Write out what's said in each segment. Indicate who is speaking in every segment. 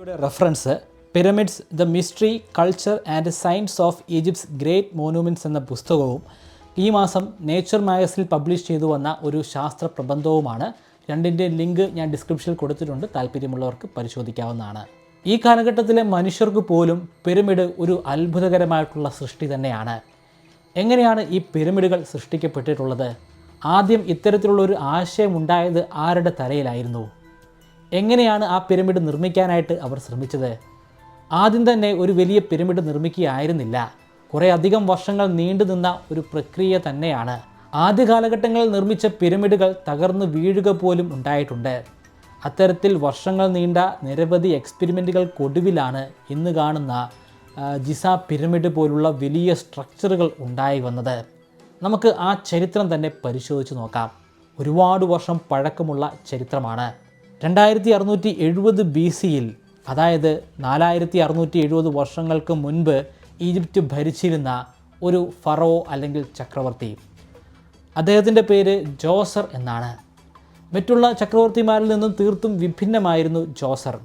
Speaker 1: യുടെ reference pyramids the mystery culture and science of Egypt's great monuments എന്ന പുസ്തകവും ഈ മാസം നേച്ചർ മാഗസിനിൽ പബ്ലിഷ് ചെയ്തു വന്ന ഒരു ശാസ്ത്ര പ്രബന്ധവുമാണ്. രണ്ടിന്റെ ലിങ്ക് ഞാൻ ഡിസ്ക്രിപ്ഷനിൽ കൊടുത്തിട്ടുണ്ട്. താല്പര്യമുള്ളവർക്ക് പരിശോധിക്കാവുന്നതാണ്. ഈ കാലഘട്ടത്തിലെ മനുഷ്യർക്ക് പോലും പിരമിഡ് ഒരു അത്ഭുതകരമായിട്ടുള്ള സൃഷ്ടി തന്നെയാണ്. എങ്ങനെയാണ് ഈ പിരമിഡുകൾ സൃഷ്ടിക്കപ്പെട്ടിട്ടുള്ളത്? ആദ്യം ഇത്തരത്തിലുള്ള ഒരു ആശയം ഉണ്ടായത് ആരുടെ തലയിലായിരുന്നു? എങ്ങനെയാണ് ആ പിരമിഡ് നിർമ്മിക്കാനായിട്ട് അവർ ശ്രമിച്ചത്? ആദ്യം തന്നെ ഒരു വലിയ പിരമിഡ് നിർമ്മിക്കുകയായിരുന്നില്ല. കുറേ അധികം വർഷങ്ങൾ നീണ്ടു നിന്ന ഒരു പ്രക്രിയ തന്നെയാണ്. ആദ്യ കാലഘട്ടങ്ങളിൽ നിർമ്മിച്ച പിരമിഡുകൾ തകർന്നു വീഴുക പോലും ഉണ്ടായിട്ടുണ്ട്. അത്തരത്തിൽ വർഷങ്ങൾ നീണ്ട നിരവധി എക്സ്പെരിമെന്റുകൾക്കൊടുവിലാണ് ഇന്ന് കാണുന്ന ജിസ പിരമിഡ് പോലുള്ള വലിയ സ്ട്രക്ചറുകൾ ഉണ്ടായി വന്നത്. നമുക്ക് ആ ചരിത്രം തന്നെ പരിശോധിച്ച് നോക്കാം. ഒരുപാട് വർഷം പഴക്കമുള്ള ചരിത്രമാണ്. രണ്ടായിരത്തി അറുന്നൂറ്റി എഴുപത് ബി സിയിൽ അതായത് നാലായിരത്തി അറുന്നൂറ്റി എഴുപത് വർഷങ്ങൾക്ക് മുൻപ് ഈജിപ്റ്റ് ഭരിച്ചിരുന്ന ഒരു ഫറോ അല്ലെങ്കിൽ ചക്രവർത്തി. അദ്ദേഹത്തിന്റെ പേര് ജോസർ എന്നാണ്. മറ്റുള്ള ചക്രവർത്തിമാരിൽ നിന്നും തീർത്തും വിഭിന്നമായിരുന്നു ജോസർ.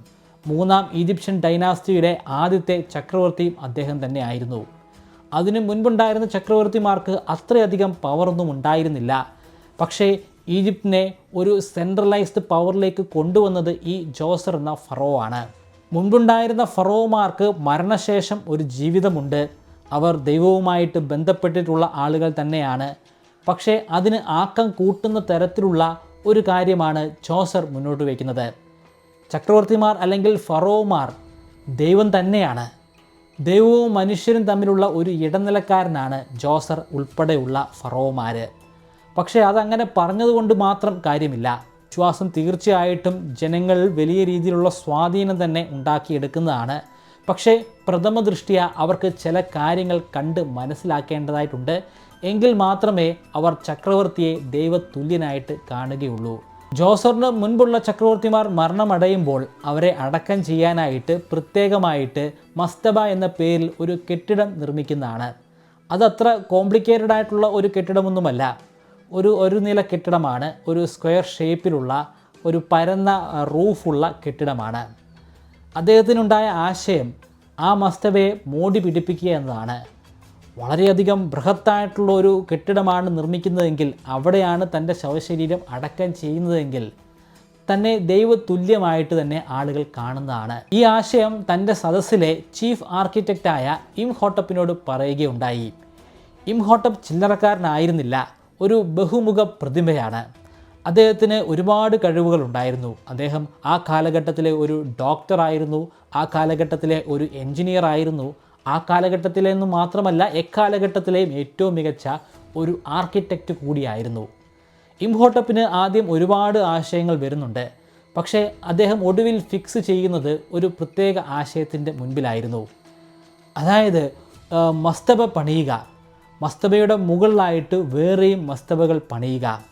Speaker 1: മൂന്നാം ഈജിപ്ഷ്യൻ ഡൈനാസ്റ്റിയുടെ ആദ്യത്തെ ചക്രവർത്തിയും അദ്ദേഹം തന്നെയായിരുന്നു അതിനു മുൻപുണ്ടായിരുന്ന ചക്രവർത്തിമാർക്ക് അത്രയധികം പവറൊന്നും ഉണ്ടായിരുന്നില്ല. പക്ഷേ ഈജിപ്തിനെ ഒരു സെൻട്രലൈസ്ഡ് പവറിലേക്ക് കൊണ്ടുവന്നത് ഈ ജോസർ എന്ന ഫറോ ആണ്. മുൻപുണ്ടായിരുന്ന ഫറോമാർക്ക് മരണശേഷം ഒരു ജീവിതമുണ്ട്. അവർ ദൈവവുമായിട്ട് ബന്ധപ്പെട്ടിട്ടുള്ള ആളുകൾ തന്നെയാണ്. പക്ഷേ അതിന് ആക്കം കൂട്ടുന്ന തരത്തിലുള്ള ഒരു കാര്യമാണ് ജോസർ മുന്നോട്ട് വയ്ക്കുന്നത്. ചക്രവർത്തിമാർ അല്ലെങ്കിൽ ഫറോമാർ ദൈവം തന്നെയാണ്. ദൈവവും മനുഷ്യരും തമ്മിലുള്ള ഒരു ഇടനിലക്കാരനാണ് ജോസർ ഉൾപ്പെടെയുള്ള ഫറോമാർ പക്ഷേ അതങ്ങനെ പറഞ്ഞതുകൊണ്ട് മാത്രം കാര്യമില്ല. വിശ്വാസം തീർച്ചയായിട്ടും ജനങ്ങൾ വലിയ രീതിയിലുള്ള സ്വാധീനം തന്നെ ഉണ്ടാക്കിയെടുക്കുന്നതാണ്. പക്ഷേ പ്രഥമ ദൃഷ്ടിയ അവർക്ക് ചില കാര്യങ്ങൾ കണ്ട് മനസ്സിലാക്കേണ്ടതായിട്ടുണ്ട്. എങ്കിൽ മാത്രമേ അവർ ചക്രവർത്തിയെ ദൈവതുല്യനായിട്ട് കാണുകയുള്ളൂ. ജോസറിന് മുൻപുള്ള ചക്രവർത്തിമാർ മരണമടയുമ്പോൾ അവരെ അടക്കം ചെയ്യാനായിട്ട് പ്രത്യേകമായിട്ട് മസ്തബ എന്ന പേരിൽ ഒരു കെട്ടിടം നിർമ്മിക്കുന്നതാണ്. അതത്ര കോംപ്ലിക്കേറ്റഡ് ആയിട്ടുള്ള ഒരു കെട്ടിടമൊന്നുമല്ല. ഒരു ഒരു നില കെട്ടിടമാണ്. ഒരു സ്ക്വയർ ഷേപ്പിലുള്ള ഒരു പരന്ന റൂഫുള്ള കെട്ടിടമാണ്. അദ്ദേഹത്തിനുണ്ടായ ആശയം ആ മസ്തബയെ മോടി പിടിപ്പിക്കുക എന്നതാണ്. വളരെയധികം ബൃഹത്തായിട്ടുള്ള ഒരു കെട്ടിടമാണ് നിർമ്മിക്കുന്നതെങ്കിൽ അവിടെയാണ് തന്റെ ശവശരീരം അടക്കം ചെയ്യുന്നതെങ്കിൽ തന്നെ ദൈവതുല്യമായിട്ട് തന്നെ ആളുകൾ കാണുന്നതാണ്. ഈ ആശയം തന്റെ സദസ്സിലെ ചീഫ് ആർക്കിടെക്റ്റായ ഇം ഹോട്ടപ്പിനോട് പറയുകയുണ്ടായി. ഇം ഹോട്ടപ്പ് ചില്ലറക്കാരനായിരുന്നില്ല. ഒരു ബഹുമുഖ പ്രതിമയാണ് അദ്ദേഹത്തിന് ഒരുപാട് കഴിവുകൾ ഉണ്ടായിരുന്നു. അദ്ദേഹം ആ കാലഘട്ടത്തിലെ ഒരു ഡോക്ടറായിരുന്നു ആ കാലഘട്ടത്തിലെ ഒരു എഞ്ചിനീയർ ആയിരുന്നു. ആ കാലഘട്ടത്തിലെ എന്ന് മാത്രമല്ല എക്കാലഘട്ടത്തിലെയും ഏറ്റവും മികച്ച ഒരു ആർക്കിടെക്റ്റ് കൂടിയായിരുന്നു. ഇംഹോട്ടപ്പിന് ആദ്യം ഒരുപാട് ആശയങ്ങൾ വരുന്നുണ്ട്. പക്ഷേ അദ്ദേഹം ഒടുവിൽ ഫിക്സ് ചെയ്യുന്നത് ഒരു പ്രത്യേക ആശയത്തിന്റെ മുൻപിലായിരുന്നു. അതായത് മസ്തബ പണിയുക. മസ്തബയുടെ മുകളിലായിട്ട് വേറെയും മസ്തബകൾ പണിയുക.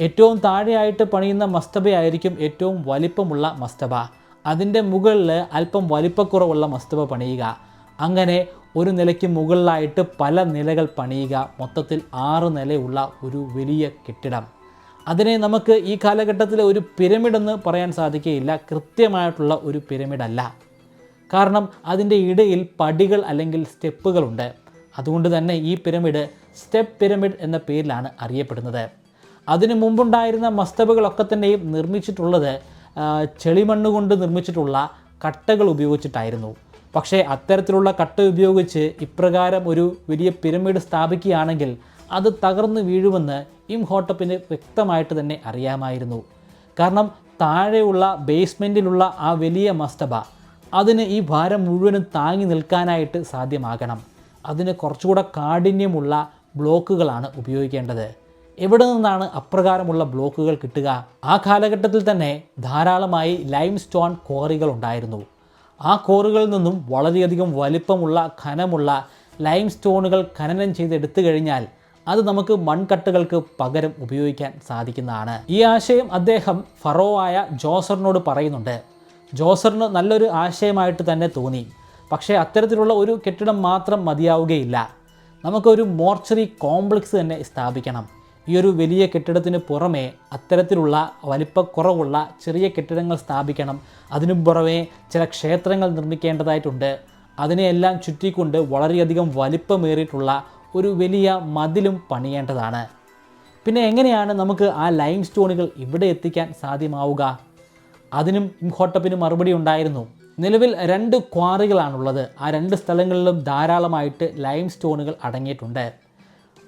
Speaker 1: ഏറ്റവും താഴെയായിട്ട് പണിയുന്ന മസ്തബയായിരിക്കും ഏറ്റവും വലിപ്പമുള്ള മസ്തബ. അതിന്റെ മുകളിൽ അല്പം വലിപ്പക്കുറവുള്ള മസ്തബ പണിയുക. അങ്ങനെ ഒരു നിലയ്ക്ക് മുകളിലായിട്ട് പല നിലകൾ പണിയുക. മൊത്തത്തിൽ ആറ് നിലയുള്ള ഒരു വലിയ കെട്ടിടം. അതിനെ നമുക്ക് ഈ കാലഘട്ടത്തിലെ ഒരു പിരമിഡെന്ന് പറയാൻ സാധിക്കുകയില്ല. കൃത്യമായിട്ടുള്ള ഒരു പിരമിഡല്ല. കാരണം അതിന്റെ ഇടയിൽ പടികൾ അല്ലെങ്കിൽ സ്റ്റെപ്പുകളുണ്ട്. അതുകൊണ്ട് തന്നെ ഈ പിരമിഡ് സ്റ്റെപ്പ് പിരമിഡ് എന്ന പേരിലാണ് അറിയപ്പെടുന്നത്. അതിനു മുമ്പുണ്ടായിരുന്ന മസ്തബുകളൊക്കെ തന്നെയും നിർമ്മിച്ചിട്ടുള്ളത് ചെളിമണ്ണുകൊണ്ട് ചെളിമണ്ണ് കൊണ്ട് നിർമ്മിച്ചിട്ടുള്ള കട്ടകൾ ഉപയോഗിച്ചിട്ടായിരുന്നു. പക്ഷേ അത്തരത്തിലുള്ള കട്ട ഉപയോഗിച്ച് ഇപ്രകാരം ഒരു വലിയ പിരമിഡ് സ്ഥാപിക്കുകയാണെങ്കിൽ അത് തകർന്നു വീഴുമെന്ന് ഇം ഹോട്ടപ്പിന് വ്യക്തമായിട്ട് തന്നെ അറിയാമായിരുന്നു. കാരണം താഴെയുള്ള ബേസ്മെന്റിലുള്ള ആ വലിയ മസ്തബ അതിന് ഈ ഭാരം മുഴുവനും താങ്ങി നിൽക്കാനായിട്ട് സാധ്യമാകണം. അതിന് കുറച്ചുകൂടെ കാഠിന്യമുള്ള ബ്ലോക്കുകളാണ് ഉപയോഗിക്കേണ്ടത്. എവിടെ നിന്നാണ് അപ്രകാരമുള്ള ബ്ലോക്കുകൾ കിട്ടുക? ആ കാലഘട്ടത്തിൽ തന്നെ ധാരാളമായി ലൈം സ്റ്റോൺ ക്വാറികൾ ഉണ്ടായിരുന്നു. ആ കോറുകളിൽ നിന്നും വളരെയധികം വലിപ്പമുള്ള ഖനമുള്ള ലൈം സ്റ്റോണുകൾ ഖനനം ചെയ്തെടുത്തു കഴിഞ്ഞാൽ അത് നമുക്ക് മൺകട്ടകൾക്ക് പകരം ഉപയോഗിക്കാൻ സാധിക്കുന്നതാണ്. ഈ ആശയം അദ്ദേഹം ഫറോ ആയ ജോസറിനോട് പറയുന്നുണ്ട്. ജോസറിന് നല്ലൊരു ആശയമായിട്ട് തന്നെ തോന്നി. പക്ഷേ അത്തരത്തിലുള്ള ഒരു കെട്ടിടം മാത്രം മതിയാവുകയില്ല. നമുക്കൊരു മോർച്ചറി കോംപ്ലക്സ് തന്നെ സ്ഥാപിക്കണം. ഈ ഒരു വലിയ കെട്ടിടത്തിന് പുറമേ അത്തരത്തിലുള്ള വലിപ്പക്കുറവുള്ള ചെറിയ കെട്ടിടങ്ങൾ സ്ഥാപിക്കണം. അതിനു പുറമേ ചില ക്ഷേത്രങ്ങൾ നിർമ്മിക്കേണ്ടതായിട്ടുണ്ട്. അതിനെയെല്ലാം ചുറ്റിക്കൊണ്ട് വളരെയധികം വലിപ്പമേറിയിട്ടുള്ള ഒരു വലിയ മതിലും പണിയേണ്ടതാണ്. പിന്നെ എങ്ങനെയാണ് നമുക്ക് ആ ലൈം സ്റ്റോണുകൾ ഇവിടെ എത്തിക്കാൻ സാധ്യമാവുക? അതിനും ഇംഹോട്ടപ്പിന് മറുപടി ഉണ്ടായിരുന്നു. നിലവിൽ രണ്ട് ക്വാറികളാണുള്ളത്. ആ രണ്ട് സ്ഥലങ്ങളിലും ധാരാളമായിട്ട് ലൈം സ്റ്റോണുകൾ അടങ്ങിയിട്ടുണ്ട്.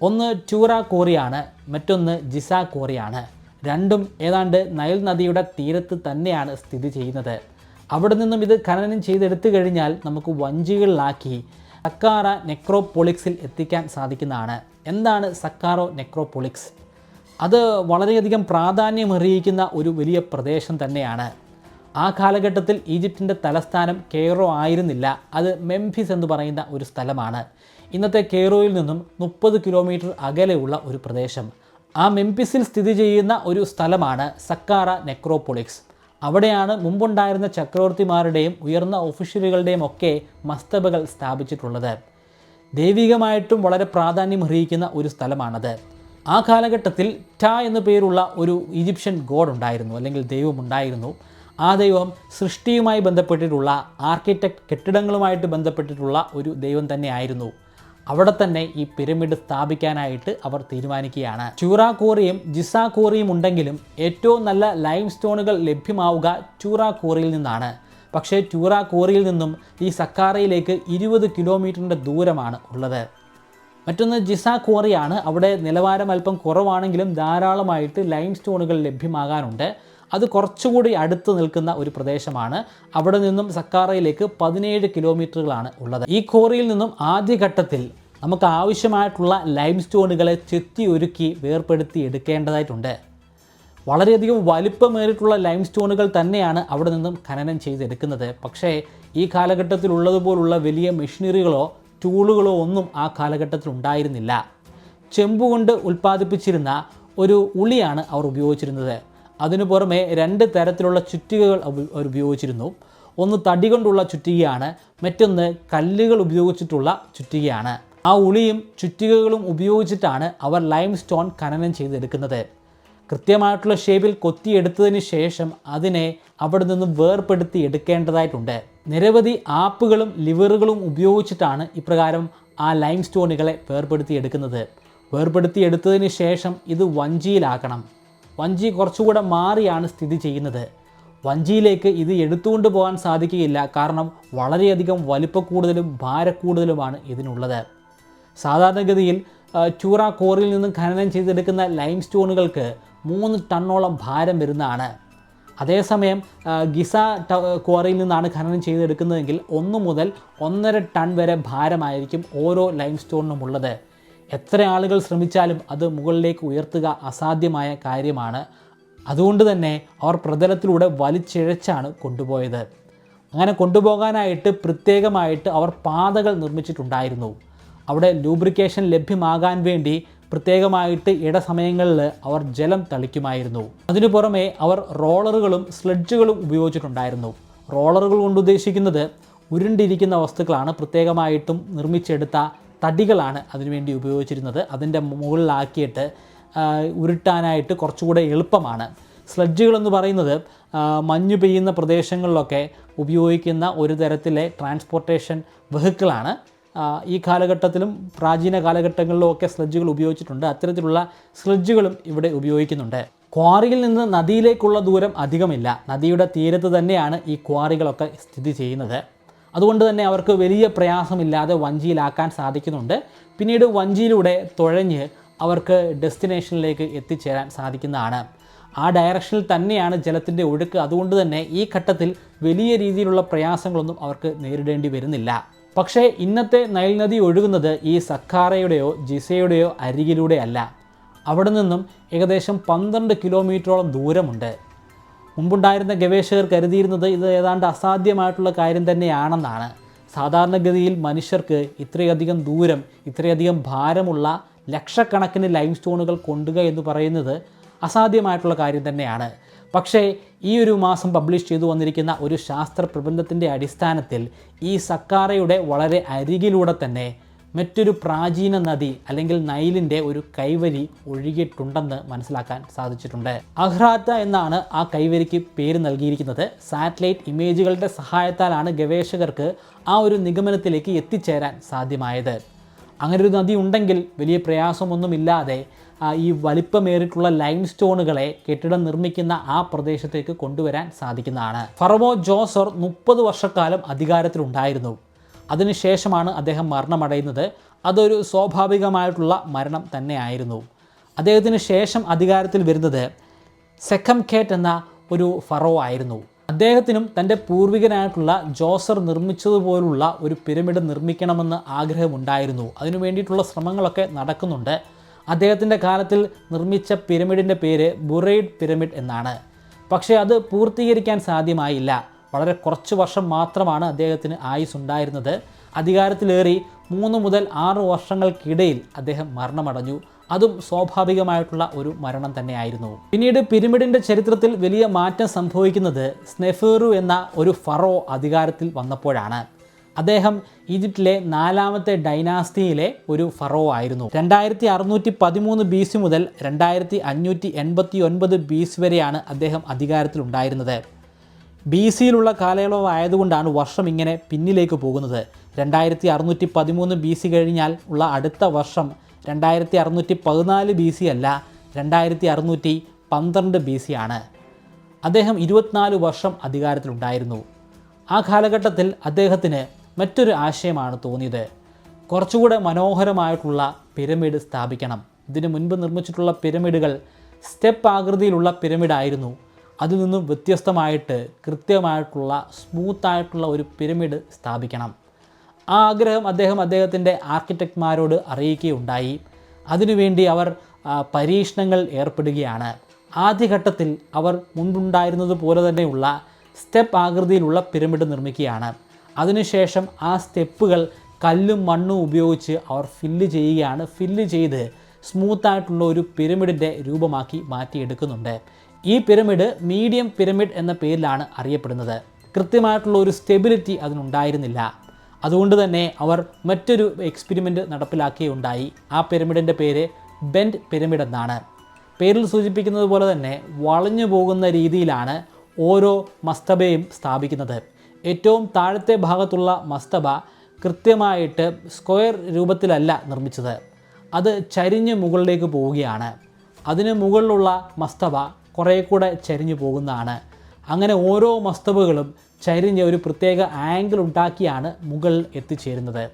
Speaker 1: ഒന്ന് ചൂറ കോറിയാണ് മറ്റൊന്ന് ജിസ കോറിയാണ് രണ്ടും ഏതാണ്ട് നൈൽ നദിയുടെ തീരത്ത് തന്നെയാണ് സ്ഥിതി ചെയ്യുന്നത്. അവിടെ നിന്നും ഇത് ഖനനം ചെയ്തെടുത്തു കഴിഞ്ഞാൽ നമുക്ക് വഞ്ചികളിലാക്കി സക്കാറ നെക്രോപോളിക്സിൽ എത്തിക്കാൻ സാധിക്കുന്നതാണ്. എന്താണ് സക്കാറോ നെക്രോപോളിക്സ്? അത് വളരെയധികം പ്രാധാന്യമറിയിക്കുന്ന ഒരു വലിയ പ്രദേശം തന്നെയാണ്. ആ കാലഘട്ടത്തിൽ ഈജിപ്തിന്റെ തലസ്ഥാനം കെയ്റോ ആയിരുന്നില്ല. അത് മെംഫിസ് എന്ന് പറയുന്ന ഒരു സ്ഥലമാണ്. ഇന്നത്തെ കെയ്റോയിൽ നിന്നും മുപ്പത് കിലോമീറ്റർ അകലെയുള്ള ഒരു പ്രദേശം. ആ മെംഫിസിൽ സ്ഥിതി ചെയ്യുന്ന ഒരു സ്ഥലമാണ് സക്കാറ നെക്രോപൊളിക്സ്. അവിടെയാണ് മുമ്പുണ്ടായിരുന്ന ചക്രവർത്തിമാരുടെയും ഉയർന്ന ഒഫീഷ്യലുകളുടെയും ഒക്കെ മസ്തബകൾ സ്ഥാപിച്ചിട്ടുള്ളത്. ദൈവികമായിട്ടും വളരെ പ്രാധാന്യം അർഹിക്കുന്ന ഒരു സ്ഥലമാണത്. ആ കാലഘട്ടത്തിൽ ട എന്നു പേരുള്ള ഒരു ഈജിപ്ഷ്യൻ ഗോഡ് ഉണ്ടായിരുന്നു അല്ലെങ്കിൽ ദൈവം ഉണ്ടായിരുന്നു ആ ദൈവം സൃഷ്ടിയുമായി ബന്ധപ്പെട്ടിട്ടുള്ള ആർക്കിടെക്ട് കെട്ടിടങ്ങളുമായിട്ട് ബന്ധപ്പെട്ടിട്ടുള്ള ഒരു ദൈവം തന്നെയായിരുന്നു. അവിടെ തന്നെ ഈ പിരമിഡ് സ്ഥാപിക്കാനായിട്ട് അവർ തീരുമാനിക്കുകയാണ്. ചൂറാക്കൂറിയും കോറിയും ജിസ കോറിയും ഉണ്ടെങ്കിലും ഏറ്റവും നല്ല ലൈം സ്റ്റോണുകൾ ലഭ്യമാവുക ചൂറാക്കൂറിയിൽ കോറിയിൽ നിന്നാണ്. പക്ഷേ ചൂറാക്കൂറിയിൽ കോറിയിൽ നിന്നും ഈ സക്കാറയിലേക്ക് ഇരുപത് കിലോമീറ്ററിന്റെ ദൂരമാണ് ഉള്ളത്. മറ്റൊന്ന് ജിസ ക്വാറിയാണ് അവിടെ നിലവാരം അല്പം കുറവാണെങ്കിലും ധാരാളമായിട്ട് ലൈം സ്റ്റോണുകൾ ലഭ്യമാകാനുണ്ട് അത് കുറച്ചുകൂടി അടുത്ത് നിൽക്കുന്ന ഒരു പ്രദേശമാണ്. അവിടെ നിന്നും സക്കാറയിലേക്ക് പതിനേഴ് കിലോമീറ്ററുകളാണ് ഉള്ളത്. ഈ ക്വാറിയിൽ നിന്നും ആദ്യഘട്ടത്തിൽ നമുക്ക് ആവശ്യമായിട്ടുള്ള ലൈം സ്റ്റോണുകളെ ചെത്തി ഒരുക്കി വേർപ്പെടുത്തി എടുക്കേണ്ടതായിട്ടുണ്ട്. വളരെയധികം വലിപ്പമേറിയിട്ടുള്ള ലൈം സ്റ്റോണുകൾ തന്നെയാണ് അവിടെ നിന്നും ഖനനം ചെയ്തെടുക്കുന്നത്. പക്ഷേ ഈ കാലഘട്ടത്തിൽ ഉള്ളതുപോലുള്ള വലിയ മെഷീനറികളോ ടൂളുകളോ ഒന്നും ആ കാലഘട്ടത്തിൽ ഉണ്ടായിരുന്നില്ല. ചെമ്പുകൊണ്ട് ഉൽപ്പാദിപ്പിച്ചിരുന്ന ഒരു ഉളിയാണ് അവർ ഉപയോഗിച്ചിരുന്നത്. അതിനു പുറമെ രണ്ട് തരത്തിലുള്ള ചുറ്റികകൾ അവർ ഉപയോഗിച്ചിരുന്നു. ഒന്ന് തടി കൊണ്ടുള്ള ചുറ്റികയാണ് മറ്റൊന്ന് കല്ലുകൾ ഉപയോഗിച്ചിട്ടുള്ള ചുറ്റികയാണ്. ആ ഉളിയും ചുറ്റികകളും ഉപയോഗിച്ചിട്ടാണ് അവർ ലൈം സ്റ്റോൺ ഖനനം ചെയ്തെടുക്കുന്നത്. കൃത്യമായിട്ടുള്ള ഷേപ്പിൽ കൊത്തിയെടുത്തതിന് ശേഷം അതിനെ അവിടെ നിന്ന് വേർപ്പെടുത്തി എടുക്കേണ്ടതായിട്ടുണ്ട്. നിരവധി ആപ്പുകളും ലിവറുകളും ഉപയോഗിച്ചിട്ടാണ് ഇപ്രകാരം ആ ലൈം സ്റ്റോണുകളെ വേർപ്പെടുത്തി എടുക്കുന്നത് വേർപ്പെടുത്തി എടുത്തതിന് ശേഷം ഇത് വഞ്ചിയിലാക്കണം. വഞ്ചി കുറച്ചുകൂടെ മാറിയാണ് സ്ഥിതി ചെയ്യുന്നത്. വഞ്ചിയിലേക്ക് ഇത് എടുത്തുകൊണ്ട് പോകാൻ സാധിക്കുകയില്ല. കാരണം വളരെയധികം വലിപ്പക്കൂടുതലും ഭാരക്കൂടുതലുമാണ് ഇതിനുള്ളത്. സാധാരണഗതിയിൽ ചൂറ കോറിൽ നിന്നും ഖനനം ചെയ്തെടുക്കുന്ന ലൈം സ്റ്റോണുകൾക്ക് മൂന്ന് ടണ്ണോളം ഭാരം വരുന്നതാണ്. അതേസമയം ഗിസ ട ക്വാറിയിൽ നിന്നാണ് ഖനനം ചെയ്തെടുക്കുന്നതെങ്കിൽ ഒന്ന് മുതൽ ഒന്നര ടൺ വരെ ഭാരമായിരിക്കും ഓരോ ലൈം സ്റ്റോണിനും ഉള്ളത് എത്ര ആളുകൾ ശ്രമിച്ചാലും അത് മുകളിലേക്ക് ഉയർത്തുക അസാധ്യമായ കാര്യമാണ്. അതുകൊണ്ട് തന്നെ അവർ പ്രതലത്തിലൂടെ വലിച്ചിഴച്ചാണ് കൊണ്ടുപോയത്. അങ്ങനെ കൊണ്ടുപോകാനായിട്ട് പ്രത്യേകമായിട്ട് അവർ പാതകൾ നിർമ്മിച്ചിട്ടുണ്ടായിരുന്നു. അവിടെ ലൂബ്രിക്കേഷൻ ലഭ്യമാകാൻ വേണ്ടി പ്രത്യേകമായിട്ട് ഇടസമയങ്ങളിൽ അവർ ജലം തളിക്കുമായിരുന്നു. അതിനു പുറമെ അവർ റോളറുകളും സ്ലഡ്ജുകളും ഉപയോഗിച്ചിട്ടുണ്ടായിരുന്നു. റോളറുകൾ കൊണ്ട് ഉദ്ദേശിക്കുന്നത് ഉരുണ്ടിരിക്കുന്ന വസ്തുക്കളാണ് പ്രത്യേകമായിട്ടും നിർമ്മിച്ചെടുത്ത തടികളാണ് അതിനുവേണ്ടി ഉപയോഗിച്ചിരുന്നത്. അതിന്റെ മുകളിലാക്കിയിട്ട് ഉരുട്ടാനായിട്ട് കുറച്ചുകൂടെ എളുപ്പമാണ്. സ്ലഡ്ജുകളെന്ന് പറയുന്നത് മഞ്ഞ് പെയ്യുന്ന പ്രദേശങ്ങളിലൊക്കെ ഉപയോഗിക്കുന്ന ഒരു തരത്തിലെ ട്രാൻസ്പോർട്ടേഷൻ വെഹിക്കിളാണ്. ഈ കാലഘട്ടത്തിലും പ്രാചീന കാലഘട്ടങ്ങളിലും ഒക്കെ സ്ലഡ്ജുകൾ ഉപയോഗിച്ചിട്ടുണ്ട്. അത്തരത്തിലുള്ള സ്ലഡ്ജുകളും ഇവിടെ ഉപയോഗിക്കുന്നുണ്ട്. ക്വാറിയിൽ നിന്ന് നദിയിലേക്കുള്ള ദൂരം അധികമില്ല. നദിയുടെ തീരത്ത് തന്നെയാണ് ഈ ക്വാറികളൊക്കെ സ്ഥിതി ചെയ്യുന്നത്. അതുകൊണ്ട് തന്നെ അവർക്ക് വലിയ പ്രയാസമില്ലാതെ വഞ്ചിയിലാക്കാൻ സാധിക്കുന്നുണ്ട്. പിന്നീട് വഞ്ചിയിലൂടെ തുഴഞ്ഞ് അവർക്ക് ഡെസ്റ്റിനേഷനിലേക്ക് എത്തിച്ചേരാൻ സാധിക്കുന്നതാണ്. ആ ഡയറക്ഷനിൽ തന്നെയാണ് ജലത്തിന്റെ ഒഴുക്ക്. അതുകൊണ്ട് തന്നെ ഈ ഘട്ടത്തിൽ വലിയ രീതിയിലുള്ള പ്രയാസങ്ങളൊന്നും അവർക്ക് നേരിടേണ്ടി വരുന്നില്ല. പക്ഷേ ഇന്നത്തെ നൈൽ നദി ഒഴുകുന്നത് ഈ സക്കാറയുടെയോ ജിസയുടെയോ അരികിലൂടെയല്ല അവിടെ നിന്നും ഏകദേശം പന്ത്രണ്ട് കിലോമീറ്ററോളം ദൂരമുണ്ട്. മുമ്പുണ്ടായിരുന്ന ഗവേഷകർ കരുതിയിരുന്നത് ഇത് ഏതാണ്ട് അസാധ്യമായിട്ടുള്ള കാര്യം തന്നെയാണെന്നാണ്. സാധാരണഗതിയിൽ മനുഷ്യർക്ക് ഇത്രയധികം ദൂരം ഇത്രയധികം ഭാരമുള്ള ലക്ഷക്കണക്കിന് ലൈം സ്റ്റോണുകൾ കൊണ്ടുക എന്ന് പറയുന്നത് അസാധ്യമായിട്ടുള്ള കാര്യം തന്നെയാണ്. പക്ഷേ ഈ ഒരു മാസം പബ്ലിഷ് ചെയ്തു വന്നിരിക്കുന്ന ഒരു ശാസ്ത്ര പ്രബന്ധത്തിന്റെ അടിസ്ഥാനത്തിൽ ഈ സക്കാരയുടെ വളരെ അരികിലൂടെ തന്നെ മറ്റൊരു പ്രാചീന നദി അല്ലെങ്കിൽ നൈലിന്റെ ഒരു കൈവരി ഒഴുകിയിട്ടുണ്ടെന്ന് മനസ്സിലാക്കാൻ സാധിച്ചിട്ടുണ്ട്. അഹ്റാത്ത എന്നാണ് ആ കൈവരിക്ക് പേര് നൽകിയിരിക്കുന്നത്. സാറ്റലൈറ്റ് ഇമേജുകളുടെ സഹായത്താലാണ് ഗവേഷകർക്ക് ആ ഒരു നിഗമനത്തിലേക്ക് എത്തിച്ചേരാൻ സാധ്യമായത്. അങ്ങനെ ഒരു നദി ഉണ്ടെങ്കിൽ വലിയ പ്രയാസമൊന്നുമില്ലാതെ ഈ വലിപ്പമേറിയിട്ടുള്ള ലൈം സ്റ്റോണുകളെ കെട്ടിടം നിർമ്മിക്കുന്ന ആ പ്രദേശത്തേക്ക് കൊണ്ടുവരാൻ സാധിക്കുന്നതാണ്. ഫറവോ ജോസർ മുപ്പത് വർഷക്കാലം അധികാരത്തിലുണ്ടായിരുന്നു. അതിനുശേഷമാണ് അദ്ദേഹം മരണമടയുന്നത്. അതൊരു സ്വാഭാവികമായിട്ടുള്ള മരണം തന്നെയായിരുന്നു. അദ്ദേഹത്തിന് ശേഷം അധികാരത്തിൽ വരുന്നത് സെക്കം ഖേറ്റ് എന്ന ഒരു ഫറോ ആയിരുന്നു. അദ്ദേഹത്തിനും തന്റെ പൂർവികനായിട്ടുള്ള ജോസർ നിർമ്മിച്ചതുപോലുള്ള ഒരു പിരമിഡ് നിർമ്മിക്കണമെന്ന് ആഗ്രഹമുണ്ടായിരുന്നു. അതിനു വേണ്ടിയിട്ടുള്ള ശ്രമങ്ങളൊക്കെ നടക്കുന്നുണ്ട്. അദ്ദേഹത്തിന്റെ കാലത്തിൽ നിർമ്മിച്ച പിരമിഡിന്റെ പേര് ബുറൈഡ് പിരമിഡ് എന്നാണ്. പക്ഷേ അത് പൂർത്തീകരിക്കാൻ സാധ്യമായില്ല. വളരെ കുറച്ച് വർഷം മാത്രമാണ് അദ്ദേഹത്തിന് ആയുസ് ഉണ്ടായിരുന്നത് അധികാരത്തിലേറി മൂന്ന് മുതൽ ആറ് വർഷങ്ങൾക്കിടയിൽ അദ്ദേഹം മരണമടഞ്ഞു. അതും സ്വാഭാവികമായിട്ടുള്ള ഒരു മരണം തന്നെയായിരുന്നു. പിന്നീട് പിരമിഡിന്റെ ചരിത്രത്തിൽ വലിയ മാറ്റം സംഭവിക്കുന്നത് സ്നെഫേറു എന്ന ഒരു ഫറോ അധികാരത്തിൽ വന്നപ്പോഴാണ്. അദ്ദേഹം ഈജിപ്തിലെ നാലാമത്തെ ഡൈനാസ്തിയിലെ ഒരു ഫറോ ആയിരുന്നു. രണ്ടായിരത്തി അറുന്നൂറ്റി പതിമൂന്ന് ബി സി മുതൽ രണ്ടായിരത്തി അഞ്ഞൂറ്റി എൺപത്തി ഒൻപത് ബി സി വരെയാണ് അദ്ദേഹം അധികാരത്തിലുണ്ടായിരുന്നത്. ബി സിയിലുള്ള കാലയളവ് ആയതുകൊണ്ടാണ് വർഷം ഇങ്ങനെ പിന്നിലേക്ക് പോകുന്നത്. രണ്ടായിരത്തി അറുന്നൂറ്റി പതിമൂന്ന് ബി സി കഴിഞ്ഞാൽ ഉള്ള അടുത്ത വർഷം രണ്ടായിരത്തി അറുന്നൂറ്റി പതിനാല് ബി സി അല്ല രണ്ടായിരത്തി അറുന്നൂറ്റി പന്ത്രണ്ട് ബി സി ആണ്. അദ്ദേഹം ഇരുപത്തിനാല് വർഷം അധികാരത്തിലുണ്ടായിരുന്നു. ആ കാലഘട്ടത്തിൽ അദ്ദേഹത്തിന് മറ്റൊരു ആശയമാണ് തോന്നിയത്. കുറച്ചുകൂടെ മനോഹരമായിട്ടുള്ള പിരമിഡ് സ്ഥാപിക്കണം. ഇതിനു മുൻപ് നിർമ്മിച്ചിട്ടുള്ള പിരമിഡുകൾ സ്റ്റെപ്പ് ആകൃതിയിലുള്ള പിരമിഡായിരുന്നു. അതിൽ നിന്നും വ്യത്യസ്തമായിട്ട് കൃത്യമായിട്ടുള്ള സ്മൂത്തായിട്ടുള്ള ഒരു പിരമിഡ് സ്ഥാപിക്കണം. ആ ആഗ്രഹം അദ്ദേഹം അദ്ദേഹത്തിന്റെ ആർക്കിടെക്ട്മാരോട് അറിയിക്കുകയുണ്ടായി. അതിനുവേണ്ടി അവർ പരീക്ഷണങ്ങൾ ഏർപ്പെടുകയാണ്. ആദ്യഘട്ടത്തിൽ അവർ മുൻപുണ്ടായിരുന്നത് പോലെ തന്നെയുള്ള സ്റ്റെപ്പ് ആകൃതിയിലുള്ള പിരമിഡ് നിർമ്മിക്കുകയാണ്. അതിനുശേഷം ആ സ്റ്റെപ്പുകൾ കല്ലും മണ്ണും ഉപയോഗിച്ച് അവർ ഫില്ല് ചെയ്യുകയാണ്. ഫില്ല് ചെയ്ത് സ്മൂത്തായിട്ടുള്ള ഒരു പിരമിഡിന്റെ രൂപമാക്കി മാറ്റിയെടുക്കുന്നുണ്ട്. ഈ പിരമിഡ് മീഡിയം പിരമിഡ് എന്ന പേരിലാണ് അറിയപ്പെടുന്നത്. കൃത്യമായിട്ടുള്ള ഒരു സ്റ്റെബിലിറ്റി അതിനുണ്ടായിരുന്നില്ല. അതുകൊണ്ട് തന്നെ അവർ മറ്റൊരു എക്സ്പെരിമെന്റ് നടപ്പിലാക്കുകയുണ്ടായി ആ പിരമിഡിന്റെ പേര് ബെൻഡ് പിരമിഡ് എന്നാണ്. പേരിൽ സൂചിപ്പിക്കുന്നത് പോലെ തന്നെ വളഞ്ഞു പോകുന്ന രീതിയിലാണ് ഓരോ മസ്തബയും സ്ഥാപിക്കുന്നത്. ഏറ്റവും താഴത്തെ ഭാഗത്തുള്ള മസ്തബ കൃത്യമായിട്ട് സ്ക്വയർ രൂപത്തിലല്ല നിർമ്മിച്ചത്. അത് ചരിഞ്ഞ് മുകളിലേക്ക് പോവുകയാണ്. അതിന് മുകളിലുള്ള മസ്തബ കുറേ കൂടെ ചരിഞ്ഞു പോകുന്നതാണ്. അങ്ങനെ ഓരോ മസ്തബുകളും ചരിഞ്ഞ് ഒരു പ്രത്യേക ആംഗിൾ ഉണ്ടാക്കിയാണ് മുകളിൽ എത്തിച്ചേരുന്നത്.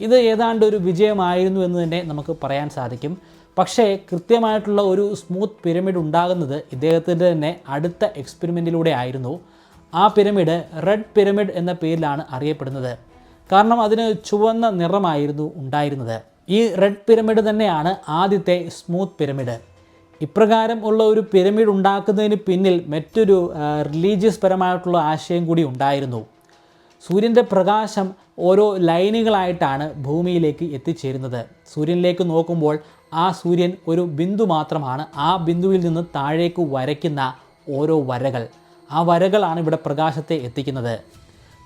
Speaker 1: ഇത് ഏതാണ്ട് ഒരു വിജയമായിരുന്നു എന്ന് തന്നെ നമുക്ക് പറയാൻ സാധിക്കും. പക്ഷേ കൃത്യമായിട്ടുള്ള ഒരു സ്മൂത്ത് പിരമിഡ് ഉണ്ടാകുന്നത് ഇദ്ദേഹത്തിന്റെ തന്നെ അടുത്ത എക്സ്പെരിമെന്റിലൂടെ ആയിരുന്നു. ആ പിരമിഡ് റെഡ് പിരമിഡ് എന്ന പേരിലാണ് അറിയപ്പെടുന്നത്. കാരണം അതിന് ചുവന്ന നിറമായിരുന്നു ഉണ്ടായിരുന്നത്. ഈ റെഡ് പിരമിഡ് തന്നെയാണ് ആദ്യത്തെ സ്മൂത്ത് പിരമിഡ് ഇപ്രകാരം ഉള്ള ഒരു പിരമിഡ് ഉണ്ടാക്കുന്നതിന് പിന്നിൽ മറ്റൊരു റിലീജിയസ് പരമായിട്ടുള്ള ആശയം കൂടി ഉണ്ടായിരുന്നു. സൂര്യന്റെ പ്രകാശം ഓരോ ലൈനുകളായിട്ടാണ് ഭൂമിയിലേക്ക് എത്തിച്ചേരുന്നത്. സൂര്യനിലേക്ക് നോക്കുമ്പോൾ ആ സൂര്യൻ ഒരു ബിന്ദു മാത്രമാണ്. ആ ബിന്ദുവിൽ നിന്ന് താഴേക്ക് വരയ്ക്കുന്ന ഓരോ വരകൾ. ആ വരകളാണ് ഇവിടെ പ്രകാശത്തെ എത്തിക്കുന്നത്.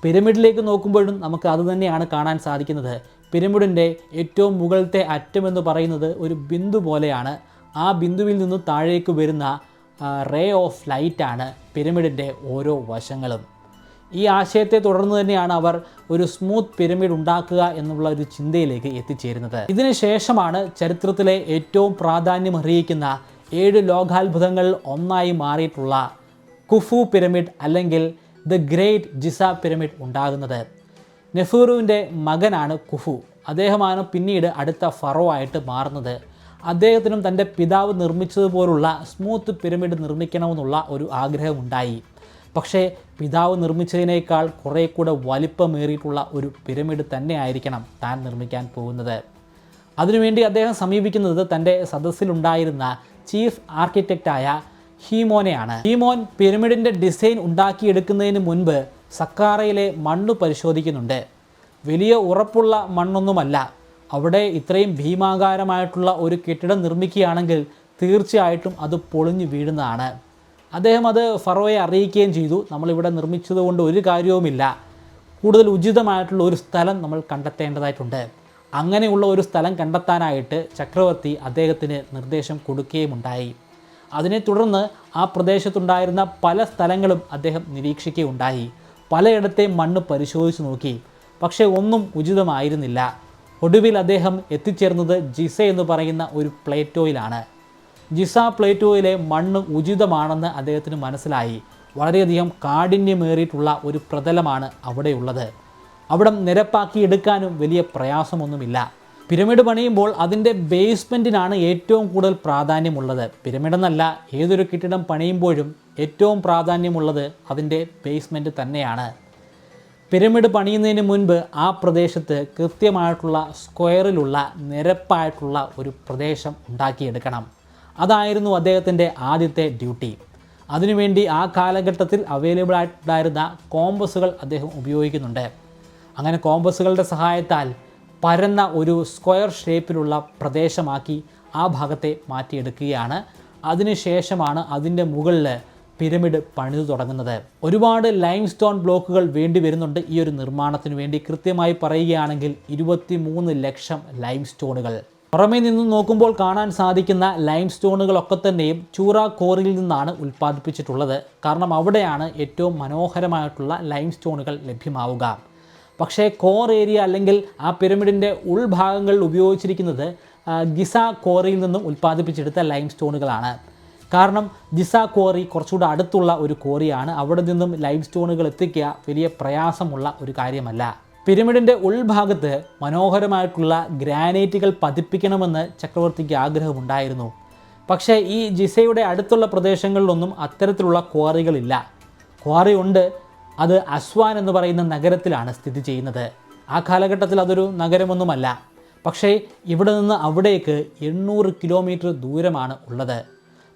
Speaker 1: പിരമിഡിലേക്ക് നോക്കുമ്പോഴും നമുക്ക് അത് തന്നെയാണ് കാണാൻ സാധിക്കുന്നത്. പിരമിഡിന്റെ ഏറ്റവും മുകളിലത്തെ അറ്റമെന്ന് പറയുന്നത് ഒരു ബിന്ദു പോലെയാണ്. ആ ബിന്ദുവിൽ നിന്ന് താഴേക്ക് വരുന്ന റേ ഓഫ് ലൈറ്റാണ് പിരമിഡിന്റെ ഓരോ വശങ്ങളും. ഈ ആശയത്തെ തുടർന്ന് തന്നെയാണ് അവർ ഒരു സ്മൂത്ത് പിരമിഡ് ഉണ്ടാക്കുക എന്നുള്ള ഒരു ചിന്തയിലേക്ക് എത്തിച്ചേരുന്നത്. ഇതിനുശേഷമാണ് ചരിത്രത്തിലെ ഏറ്റവും പ്രാധാന്യം അറിയിക്കുന്ന ഏഴ് ലോകാത്ഭുതങ്ങളിൽ ഒന്നായി മാറിയിട്ടുള്ള കുഫു പിരമിഡ് അല്ലെങ്കിൽ ദ ഗ്രേറ്റ് ജിസ പിരമിഡ് ഉണ്ടാകുന്നത്. നെഫൂറുവിന്റെ മകനാണ് കുഫു. അദ്ദേഹമാണ് പിന്നീട് അടുത്ത ഫറോ ആയിട്ട് മാറുന്നത്. അദ്ദേഹത്തിനും തന്റെ പിതാവ് നിർമ്മിച്ചതുപോലുള്ള സ്മൂത്ത് പിരമിഡ് നിർമ്മിക്കണമെന്നുള്ള ഒരു ആഗ്രഹമുണ്ടായി. പക്ഷേ പിതാവ് നിർമ്മിച്ചതിനേക്കാൾ കുറേ കൂടെ വലിപ്പമേറിയിട്ടുള്ള ഒരു പിരമിഡ് തന്നെയായിരിക്കണം താൻ നിർമ്മിക്കാൻ പോകുന്നത്. അതിനുവേണ്ടി അദ്ദേഹം സമീപിക്കുന്നത് തന്റെ സദസ്സിലുണ്ടായിരുന്ന ചീഫ് ആർക്കിടെക്റ്റായ ഹീമോനെയാണ്. ഹീമോൻ പിരമിഡിന്റെ ഡിസൈൻ ഉണ്ടാക്കിയെടുക്കുന്നതിന് മുൻപ് സക്കാറയിലെ മണ്ണ് പരിശോധിക്കുന്നുണ്ട്. വലിയ ഉറപ്പുള്ള മണ്ണൊന്നുമല്ല. അവിടെ ഇത്രയും ഭീമാകാരമായിട്ടുള്ള ഒരു കെട്ടിടം നിർമ്മിക്കുകയാണെങ്കിൽ തീർച്ചയായിട്ടും അത് പൊളിഞ്ഞു വീഴുന്നതാണ്. അദ്ദേഹം അത് ഫറോയെ അറിയിക്കുകയും ചെയ്തു. നമ്മളിവിടെ നിർമ്മിച്ചതുകൊണ്ട് ഒരു കാര്യവുമില്ല. കൂടുതൽ ഉചിതമായിട്ടുള്ള ഒരു സ്ഥലം നമ്മൾ കണ്ടെത്തേണ്ടതായിട്ടുണ്ട്. അങ്ങനെയുള്ള ഒരു സ്ഥലം കണ്ടെത്താനായിട്ട് ചക്രവർത്തി അദ്ദേഹത്തിന് നിർദ്ദേശം കൊടുക്കുകയുമുണ്ടായി. അതിനെ തുടർന്ന് ആ പ്രദേശത്തുണ്ടായിരുന്ന പല സ്ഥലങ്ങളും അദ്ദേഹം നിരീക്ഷിക്കുകയുണ്ടായി. പലയിടത്തെയും മണ്ണ് പരിശോധിച്ച് നോക്കി. പക്ഷേ ഒന്നും ഉചിതമായിരുന്നില്ല. ഒടുവിൽ അദ്ദേഹം എത്തിച്ചേർന്നത് ജിസ എന്ന് പറയുന്ന ഒരു പ്ലേറ്റോയിലാണ്. ജിസ പ്ലേറ്റോയിലെ മണ്ണ് ഉചിതമാണെന്ന് അദ്ദേഹത്തിന് മനസ്സിലായി. വളരെയധികം കാഠിന്യമേറിയിട്ടുള്ള ഒരു പ്രതലമാണ് അവിടെയുള്ളത്. അവിടം നിരപ്പാക്കി എടുക്കാനും വലിയ പ്രയാസമൊന്നുമില്ല. പിരമിഡ് പണിയുമ്പോൾ അതിന്റെ ബേസ്മെന്റിനാണ് ഏറ്റവും കൂടുതൽ പ്രാധാന്യമുള്ളത്. പിരമിഡെന്നല്ല ഏതൊരു കെട്ടിടം പണിയുമ്പോഴും ഏറ്റവും പ്രാധാന്യമുള്ളത് അതിന്റെ ബേസ്മെന്റ് തന്നെയാണ്. പിരമിഡ് പണിയുന്നതിന് മുൻപ് ആ പ്രദേശത്ത് കൃത്യമായിട്ടുള്ള സ്ക്വയറിലുള്ള നിരപ്പായിട്ടുള്ള ഒരു പ്രദേശം ഉണ്ടാക്കിയെടുക്കണം. അതായിരുന്നു അദ്ദേഹത്തിന്റെ ആദ്യത്തെ ഡ്യൂട്ടി. അതിനുവേണ്ടി ആ കാലഘട്ടത്തിൽ അവൈലബിൾ ആയിട്ടുണ്ടായിരുന്ന കോമ്പസുകൾ അദ്ദേഹം ഉപയോഗിക്കുന്നുണ്ട്. അങ്ങനെ കോമ്പസുകളുടെ സഹായത്താൽ പരന്ന ഒരു സ്ക്വയർ ഷേപ്പിലുള്ള പ്രദേശമാക്കി ആ ഭാഗത്തെ മാറ്റിയെടുക്കുകയാണ്. അതിനുശേഷമാണ് അതിന്റെ മുകളിൽ പിരമിഡ് പണിതു തുടങ്ങുന്നത്. ഒരുപാട് ലൈം സ്റ്റോൺ ബ്ലോക്കുകൾ വേണ്ടി വരുന്നുണ്ട് ഈ ഒരു നിർമ്മാണത്തിന് വേണ്ടി. കൃത്യമായി പറയുകയാണെങ്കിൽ ഇരുപത്തി മൂന്ന് ലക്ഷം ലൈം സ്റ്റോണുകൾ പുറമേ നിന്നും നോക്കുമ്പോൾ കാണാൻ സാധിക്കുന്ന ലൈം സ്റ്റോണുകളൊക്കെ തന്നെയും ചൂറ കോറിയിൽ നിന്നാണ് ഉൽപ്പാദിപ്പിച്ചിട്ടുള്ളത്. കാരണം അവിടെയാണ് ഏറ്റവും മനോഹരമായിട്ടുള്ള ലൈം സ്റ്റോണുകൾ ലഭ്യമാവുക. പക്ഷേ കോർ ഏരിയ അല്ലെങ്കിൽ ആ പിരമിഡിന്റെ ഉൾഭാഗങ്ങളിൽ ഉപയോഗിച്ചിരിക്കുന്നത് ഗിസ കോറിയിൽ നിന്നും ഉൽപ്പാദിപ്പിച്ചെടുത്ത ലൈം സ്റ്റോണുകളാണ് കാരണം ജിസ ക്വാറി കുറച്ചുകൂടെ അടുത്തുള്ള ഒരു ക്വാറിയാണ് അവിടെ നിന്നും ലൈം സ്റ്റോണുകൾ എത്തിക്കുക വലിയ പ്രയാസമുള്ള ഒരു കാര്യമല്ല. പിരമിഡിന്റെ ഉൾഭാഗത്ത് മനോഹരമായിട്ടുള്ള ഗ്രാനൈറ്റുകൾ പതിപ്പിക്കണമെന്ന് ചക്രവർത്തിക്ക് ആഗ്രഹമുണ്ടായിരുന്നു. പക്ഷേ ഈ ജിസയുടെ അടുത്തുള്ള പ്രദേശങ്ങളിലൊന്നും അത്തരത്തിലുള്ള ക്വാറികളില്ല ക്വാറി ഉണ്ട്. അത് അസ്വാൻ എന്ന് പറയുന്ന നഗരത്തിലാണ് സ്ഥിതി ചെയ്യുന്നത്. ആ കാലഘട്ടത്തിൽ അതൊരു നഗരമൊന്നുമല്ല. പക്ഷേ ഇവിടെ നിന്ന് അവിടേക്ക് എണ്ണൂറ് കിലോമീറ്റർ ദൂരമാണ് ഉള്ളത്.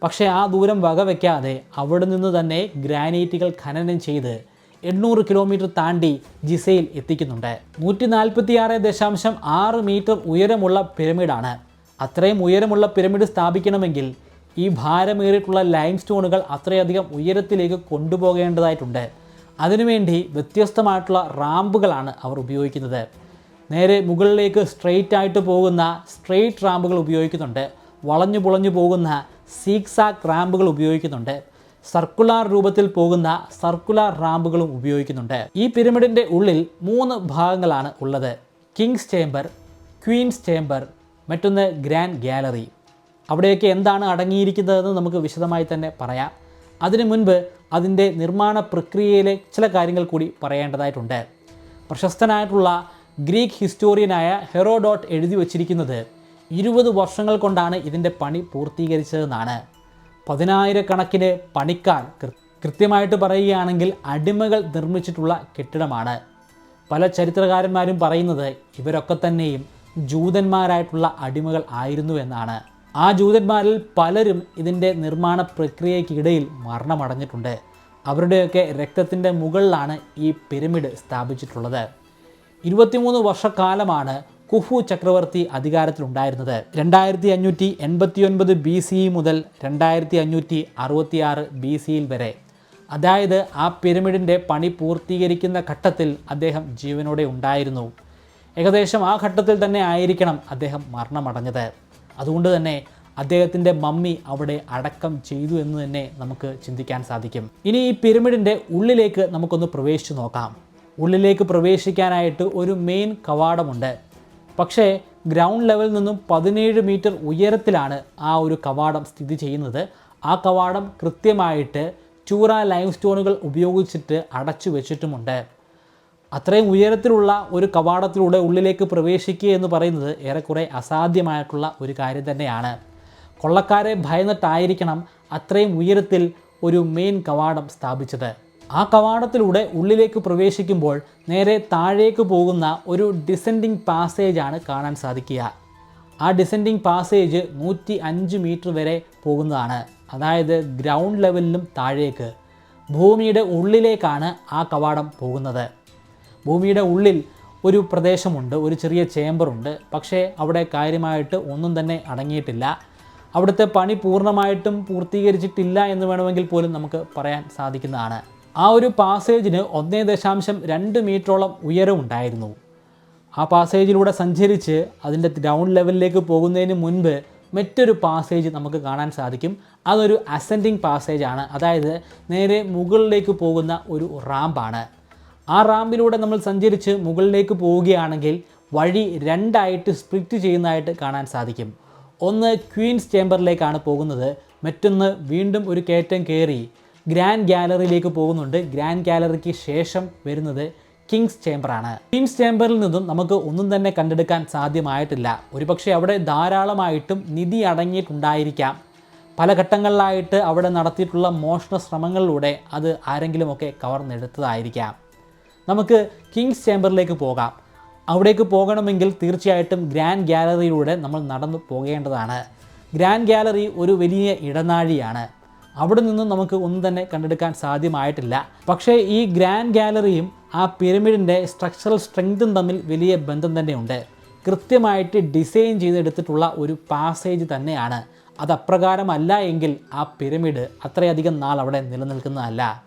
Speaker 1: പക്ഷേ ആ ദൂരം വകവെക്കാതെ അവിടെ നിന്ന് തന്നെ ഗ്രാനൈറ്റുകൾ ഖനനം ചെയ്ത് എണ്ണൂറ് കിലോമീറ്റർ താണ്ടി ജിസയിൽ എത്തിക്കുന്നുണ്ട്. നൂറ്റി നാൽപ്പത്തി ആറ് ദശാംശം ആറ് മീറ്റർ ഉയരമുള്ള പിരമിഡാണ്. അത്രയും ഉയരമുള്ള പിരമിഡ് സ്ഥാപിക്കണമെങ്കിൽ ഈ ഭാരമേറിയിട്ടുള്ള ലൈം സ്റ്റോണുകൾ അത്രയധികം ഉയരത്തിലേക്ക് കൊണ്ടുപോകേണ്ടതായിട്ടുണ്ട്. അതിനുവേണ്ടി വ്യത്യസ്തമായിട്ടുള്ള റാമ്പുകളാണ് അവർ ഉപയോഗിക്കുന്നത്. നേരെ മുകളിലേക്ക് സ്ട്രെയിറ്റ് ആയിട്ട് പോകുന്ന സ്ട്രെയിറ്റ് റാമ്പുകൾ ഉപയോഗിക്കുന്നുണ്ട്. വളഞ്ഞു പുളഞ്ഞു പോകുന്ന സീക്സാക് റാമ്പുകൾ ഉപയോഗിക്കുന്നുണ്ട്. സർക്കുലാർ രൂപത്തിൽ പോകുന്ന സർക്കുലാർ റാമ്പുകളും ഉപയോഗിക്കുന്നുണ്ട്. ഈ പിരമിഡിന്റെ ഉള്ളിൽ മൂന്ന് ഭാഗങ്ങളാണ് ഉള്ളത്. കിങ്സ് ചേംബർ ക്വീൻസ് ചേംബർ മറ്റൊന്ന് ഗ്രാൻഡ് ഗാലറി. അവിടെയൊക്കെ എന്താണ് അടങ്ങിയിരിക്കുന്നതെന്ന് നമുക്ക് വിശദമായി തന്നെ പറയാം. അതിനു മുൻപ് അതിന്റെ നിർമ്മാണ പ്രക്രിയയിലെ ചില കാര്യങ്ങൾ കൂടി പറയേണ്ടതായിട്ടുണ്ട്. പ്രശസ്തനായിട്ടുള്ള ഗ്രീക്ക് ഹിസ്റ്റോറിയനായ ഹെറോഡോട്ട് എഴുതി വച്ചിരിക്കുന്നത് ഇരുപത് വർഷങ്ങൾ കൊണ്ടാണ് ഇതിന്റെ പണി പൂർത്തീകരിച്ചതെന്നാണ്. പതിനായിരക്കണക്കിന് പണിക്കാർ കൃത്യമായിട്ട് പറയുകയാണെങ്കിൽ അടിമകൾ നിർമ്മിച്ചിട്ടുള്ള കെട്ടിടമാണ്. പല ചരിത്രകാരന്മാരും പറയുന്നത് ഇവരൊക്കെ തന്നെയും ജൂതന്മാരായിട്ടുള്ള അടിമകൾ ആയിരുന്നു എന്നാണ്. ആ ജൂതന്മാരിൽ പലരും ഇതിന്റെ നിർമ്മാണ പ്രക്രിയയ്ക്കിടയിൽ മരണമടഞ്ഞിട്ടുണ്ട്. അവരുടെയൊക്കെ രക്തത്തിന്റെ മുകളിലാണ് ഈ പിരമിഡ് സ്ഥാപിച്ചിട്ടുള്ളത്. ഇരുപത്തിമൂന്ന് വർഷക്കാലമാണ് കുഫു ചക്രവർത്തി അധികാരത്തിലുണ്ടായിരുന്നത്. രണ്ടായിരത്തി അഞ്ഞൂറ്റി എൺപത്തി ഒൻപത് ബി സി മുതൽ രണ്ടായിരത്തി അഞ്ഞൂറ്റി അറുപത്തിയാറ് ബി സിയിൽ വരെ. അതായത് ആ പിരമിഡിന്റെ പണി പൂർത്തീകരിക്കുന്ന ഘട്ടത്തിൽ അദ്ദേഹം ജീവനോടെ ഉണ്ടായിരുന്നു. ഏകദേശം ആ ഘട്ടത്തിൽ തന്നെ ആയിരിക്കണം അദ്ദേഹം മരണമടഞ്ഞത്. അതുകൊണ്ട് തന്നെ അദ്ദേഹത്തിന്റെ മമ്മി അവിടെ അടക്കം ചെയ്തു എന്ന് തന്നെ നമുക്ക് ചിന്തിക്കാൻ സാധിക്കും. ഇനി ഈ പിരമിഡിന്റെ ഉള്ളിലേക്ക് നമുക്കൊന്ന് പ്രവേശിച്ചു നോക്കാം. ഉള്ളിലേക്ക് പ്രവേശിക്കാനായിട്ട് ഒരു മെയിൻ കവാടമുണ്ട്. പക്ഷേ ഗ്രൗണ്ട് ലെവലിൽ നിന്നും പതിനേഴ് മീറ്റർ ഉയരത്തിലാണ് ആ ഒരു കവാടം സ്ഥിതി ചെയ്യുന്നത്. ആ കവാടം കൃത്യമായിട്ട് ചൂറ ലൈം സ്റ്റോണുകൾ ഉപയോഗിച്ചിട്ട് അടച്ചു വെച്ചിട്ടുമുണ്ട്. അത്രയും ഉയരത്തിലുള്ള ഒരു കവാടത്തിലൂടെ ഉള്ളിലേക്ക് പ്രവേശിക്കുക എന്ന് പറയുന്നത് ഏറെക്കുറെ അസാധ്യമായിട്ടുള്ള ഒരു കാര്യം തന്നെയാണ്. കൊള്ളക്കാരെ ഭയന്നിട്ടായിരിക്കണം അത്രയും ഉയരത്തിൽ ഒരു മെയിൻ കവാടം സ്ഥാപിച്ചത്. ആ കവാടത്തിലൂടെ ഉള്ളിലേക്ക് പ്രവേശിക്കുമ്പോൾ നേരെ താഴേക്ക് പോകുന്ന ഒരു ഡിസെൻഡിങ് ആണ് കാണാൻ സാധിക്കുക. ആ ഡിസെൻഡിങ് പാസേജ് നൂറ്റി അഞ്ച് മീറ്റർ വരെ പോകുന്നതാണ്. അതായത് ഗ്രൗണ്ട് ലെവലിലും താഴേക്ക്. ഭൂമിയുടെ ഉള്ളിലേക്കാണ് ആ കവാടം പോകുന്നത്. ഭൂമിയുടെ ഉള്ളിൽ ഒരു പ്രദേശമുണ്ട് ഒരു ചെറിയ ചേംബറുണ്ട് പക്ഷേ അവിടെ കാര്യമായിട്ട് ഒന്നും തന്നെ അടങ്ങിയിട്ടില്ല. അവിടുത്തെ പണി പൂർണമായിട്ടും പൂർത്തീകരിച്ചിട്ടില്ല എന്ന് വേണമെങ്കിൽ പോലും നമുക്ക് പറയാൻ സാധിക്കുന്നതാണ്. ആ ഒരു പാസേജിന് ഒന്നേ ദശാംശം രണ്ട് മീറ്ററോളം ഉയരമുണ്ടായിരുന്നു. ആ പാസേജിലൂടെ സഞ്ചരിച്ച് അതിന്റെ ഗ്രൗണ്ട് ലെവലിലേക്ക് പോകുന്നതിന് മുൻപ് മറ്റൊരു പാസേജ് നമുക്ക് കാണാൻ സാധിക്കും. അതൊരു അസെൻഡിങ് പാസേജാണ്. അതായത് നേരെ മുകളിലേക്ക് പോകുന്ന ഒരു റാമ്പാണ്. ആ റാമ്പിലൂടെ നമ്മൾ സഞ്ചരിച്ച് മുകളിലേക്ക് പോവുകയാണെങ്കിൽ വഴി രണ്ടായിട്ട് സ്പ്ലിറ്റ് ചെയ്യുന്നതായിട്ട് കാണാൻ സാധിക്കും. ഒന്ന് ക്വീൻസ് ചേംബറിലേക്കാണ് പോകുന്നത്. മറ്റൊന്ന് വീണ്ടും ഒരു കയറ്റം കയറി ഗ്രാൻഡ് ഗാലറിയിലേക്ക് പോകുന്നുണ്ട്. ഗ്രാൻഡ് ഗാലറിക്ക് ശേഷം വരുന്നത് കിങ്സ് ചേംബറാണ് കിങ്സ് ചേംബറിൽ നിന്നും നമുക്ക് ഒന്നും തന്നെ കണ്ടെടുക്കാൻ സാധ്യമായിട്ടില്ല. ഒരുപക്ഷെ അവിടെ ധാരാളമായിട്ടും നിധി അടങ്ങിയിട്ടുണ്ടായിരിക്കാം. പല ഘട്ടങ്ങളിലായിട്ട് അവിടെ നടത്തിയിട്ടുള്ള മോഷണ ശ്രമങ്ങളിലൂടെ അത് ആരെങ്കിലുമൊക്കെ കവർന്നെടുത്തതായിരിക്കാം. നമുക്ക് കിങ്സ് ചേംബറിലേക്ക് പോകാം. അവിടേക്ക് പോകണമെങ്കിൽ തീർച്ചയായിട്ടും ഗ്രാൻഡ് ഗാലറിയിലൂടെ നമ്മൾ നടന്നു പോകേണ്ടതാണ്. ഗ്രാൻഡ് ഗാലറി ഒരു വലിയ ഇടനാഴിയാണ്. അവിടെ നിന്നും നമുക്ക് ഒന്നും തന്നെ കണ്ടെടുക്കാൻ സാധ്യമായിട്ടില്ല. പക്ഷേ ഈ ഗ്രാൻഡ് ഗാലറിയും ആ പിരമിഡിന്റെ സ്ട്രക്ചറൽ സ്ട്രെങ്തും തമ്മിൽ വലിയ ബന്ധം തന്നെയുണ്ട്. കൃത്യമായിട്ട് ഡിസൈൻ ചെയ്തെടുത്തിട്ടുള്ള ഒരു പാസേജ് തന്നെയാണ്. അത് എങ്കിൽ ആ പിരമിഡ് അത്രയധികം നാൾ അവിടെ നിലനിൽക്കുന്നതല്ല.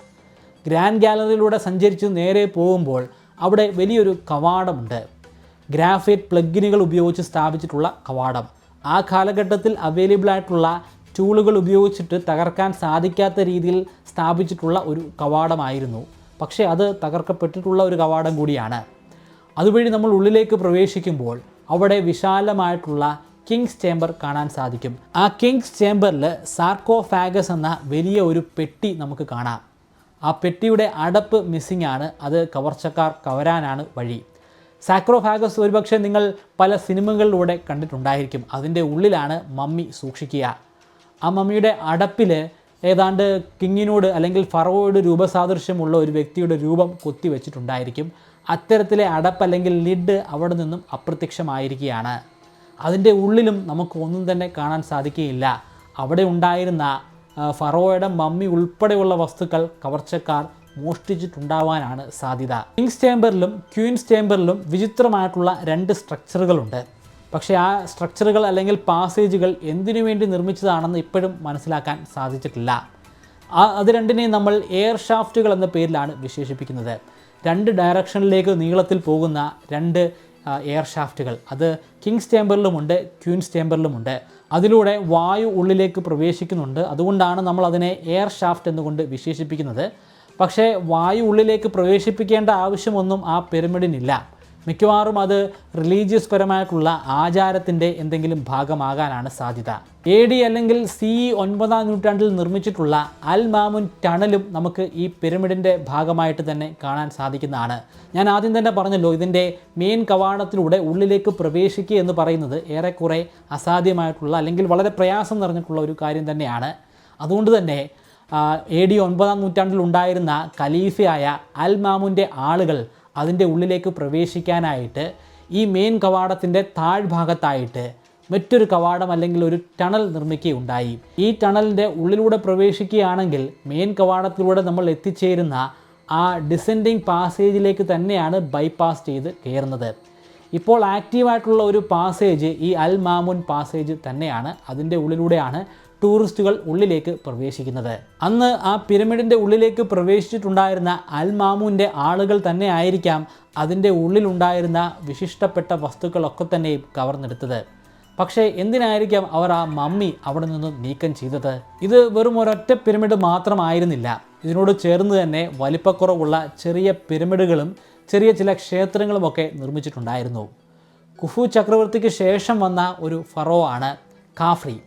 Speaker 1: ഗ്രാൻഡ് ഗാലറിയിലൂടെ സഞ്ചരിച്ച് നേരെ പോകുമ്പോൾ അവിടെ വലിയൊരു കവാടമുണ്ട്. ഗ്രാഫൈറ്റ് പ്ലഗിനുകൾ ഉപയോഗിച്ച് സ്ഥാപിച്ചിട്ടുള്ള കവാടം. ആ കാലഘട്ടത്തിൽ അവൈലബിൾ ആയിട്ടുള്ള ടൂളുകൾ ഉപയോഗിച്ചിട്ട് തകർക്കാൻ സാധിക്കാത്ത രീതിയിൽ സ്ഥാപിച്ചിട്ടുള്ള ഒരു കവാടമായിരുന്നു. പക്ഷേ അത് തകർക്കപ്പെട്ടിട്ടുള്ള ഒരു കവാടം കൂടിയാണ്. അതുവഴി നമ്മൾ ഉള്ളിലേക്ക് പ്രവേശിക്കുമ്പോൾ അവിടെ വിശാലമായിട്ടുള്ള കിങ്സ് ചേംബർ കാണാൻ സാധിക്കും. ആ കിങ്സ് ചേംബറിൽ സാർക്കോഫാഗസ് എന്ന വലിയ ഒരു പെട്ടി നമുക്ക് കാണാം. ആ പെട്ടിയുടെ അടപ്പ് മിസ്സിംഗ് ആണ്. അത് കവർച്ചക്കാർ കവരാനാണ് വഴി. സാക്രോഫാഗസ് ഒരുപക്ഷെ നിങ്ങൾ പല സിനിമകളിലൂടെ കണ്ടിട്ടുണ്ടായിരിക്കും. അതിന്റെ ഉള്ളിലാണ് മമ്മി സൂക്ഷിക്കുക. ആ മമ്മിയുടെ അടപ്പിൽ ഏതാണ്ട് കിങ്ങിനോട് അല്ലെങ്കിൽ ഫറവോയുടെ രൂപസാദൃശ്യമുള്ള ഒരു വ്യക്തിയുടെ രൂപം കൊത്തി വെച്ചിട്ടുണ്ടായിരിക്കും. അത്തരത്തിലെ അടപ്പ് അല്ലെങ്കിൽ ലിഡ് അവിടെ നിന്നും അപ്രത്യക്ഷമായിരിക്കുകയാണ്. അതിന്റെ ഉള്ളിലും നമുക്ക് ഒന്നും തന്നെ കാണാൻ സാധിക്കുകയില്ല. അവിടെ ഉണ്ടായിരുന്ന ഫറോയുടെ മമ്മി ഉൾപ്പെടെയുള്ള വസ്തുക്കൾ കവർച്ചക്കാർ മോഷ്ടിച്ചിട്ടുണ്ടാവാനാണ് സാധ്യത. കിങ്സ് ചേംബറിലും ക്യൂൻസ് ചേംബറിലും വിചിത്രമായിട്ടുള്ള രണ്ട് സ്ട്രക്ചറുകളുണ്ട്. പക്ഷേ ആ സ്ട്രക്ചറുകൾ അല്ലെങ്കിൽ പാസേജുകൾ എന്തിനു വേണ്ടി നിർമ്മിച്ചതാണെന്ന് ഇപ്പോഴും മനസ്സിലാക്കാൻ സാധിച്ചിട്ടില്ല. അത് രണ്ടിനെയും നമ്മൾ എയർ ഷാഫ്റ്റുകൾ എന്ന പേരിലാണ് വിശേഷിപ്പിക്കുന്നത്. രണ്ട് ഡയറക്ഷനിലേക്ക് നീളത്തിൽ പോകുന്ന രണ്ട് എയർ ഷാഫ്റ്റുകൾ അത് കിങ്സ് ചേമ്പറിലുമുണ്ട് ക്യൂൻസ് ചേമ്പറിലുമുണ്ട് അതിലൂടെ വായു ഉള്ളിലേക്ക് പ്രവേശിക്കുന്നുണ്ട്. അതുകൊണ്ടാണ് നമ്മൾ അതിനെ എയർ ഷാഫ്റ്റ് എന്നുകൊണ്ട് വിശേഷിപ്പിക്കുന്നത്. പക്ഷേ വായു ഉള്ളിലേക്ക് പ്രവേശിപ്പിക്കേണ്ട ആവശ്യമൊന്നും ആ പിരമിഡിനില്ല മിക്കവാറും അത് റിലീജിയസ് പരമായിട്ടുള്ള ആചാരത്തിന്റെ എന്തെങ്കിലും ഭാഗമാകാനാണ് സാധ്യത. എ ഡി അല്ലെങ്കിൽ സി ഒൻപതാം നൂറ്റാണ്ടിൽ നിർമ്മിച്ചിട്ടുള്ള അൽ മാമുൻ ടണലും നമുക്ക് ഈ പിരമിഡിന്റെ ഭാഗമായിട്ട് തന്നെ കാണാൻ സാധിക്കുന്നതാണ്. ഞാൻ ആദ്യം തന്നെ പറഞ്ഞല്ലോ ഇതിന്റെ മെയിൻ കവാടത്തിലൂടെ ഉള്ളിലേക്ക് പ്രവേശിക്കുക എന്ന് പറയുന്നത് ഏറെക്കുറെ അസാധ്യമായിട്ടുള്ള അല്ലെങ്കിൽ വളരെ പ്രയാസം നിറഞ്ഞിട്ടുള്ള ഒരു കാര്യം തന്നെയാണ്. അതുകൊണ്ട് തന്നെ എ ഡി ഒൻപതാം നൂറ്റാണ്ടിൽ ഉണ്ടായിരുന്ന ഖലീഫയായ അൽ മാമുന്റെ ആളുകൾ അതിന്റെ ഉള്ളിലേക്ക് പ്രവേശിക്കാനായിട്ട് ഈ മെയിൻ കവാടത്തിന്റെ താഴ്ഭാഗത്തായിട്ട് മറ്റൊരു കവാടം അല്ലെങ്കിൽ ഒരു ടണൽ നിർമ്മിക്കുകയുണ്ടായി. ഈ ടണലിന്റെ ഉള്ളിലൂടെ പ്രവേശിക്കുകയാണെങ്കിൽ മെയിൻ കവാടത്തിലൂടെ നമ്മൾ എത്തിച്ചേരുന്ന ആ ഡിസെൻഡിങ് പാസേജിലേക്ക് തന്നെയാണ് ബൈപ്പാസ് ചെയ്ത് കയറുന്നത്. ഇപ്പോൾ ആക്റ്റീവായിട്ടുള്ള ഒരു പാസേജ് ഈ അൽ മാമുൻ പാസേജ് തന്നെയാണ്. അതിന്റെ ഉള്ളിലൂടെയാണ് ടൂറിസ്റ്റുകൾ ഉള്ളിലേക്ക് പ്രവേശിക്കുന്നത്. അന്ന് ആ പിരമിഡിന്റെ ഉള്ളിലേക്ക് പ്രവേശിച്ചിട്ടുണ്ടായിരുന്ന അൽ ആളുകൾ തന്നെ ആയിരിക്കാം അതിന്റെ ഉള്ളിലുണ്ടായിരുന്ന വിശിഷ്ടപ്പെട്ട വസ്തുക്കളൊക്കെ തന്നെയും കവർന്നെടുത്തത്. പക്ഷേ എന്തിനായിരിക്കാം അവർ ആ മമ്മി അവിടെ നിന്നും നീക്കം ചെയ്തത്? ഇത് വെറും ഒരൊറ്റ പിരമിഡ് മാത്രമായിരുന്നില്ല. ഇതിനോട് ചേർന്ന് തന്നെ വലിപ്പക്കുറവുള്ള ചെറിയ പിരമിഡുകളും ചെറിയ ചില ക്ഷേത്രങ്ങളുമൊക്കെ നിർമ്മിച്ചിട്ടുണ്ടായിരുന്നു. കുഫു ചക്രവർത്തിക്ക് ശേഷം വന്ന ഒരു ഫറോ ആണ് കാഫ്രി.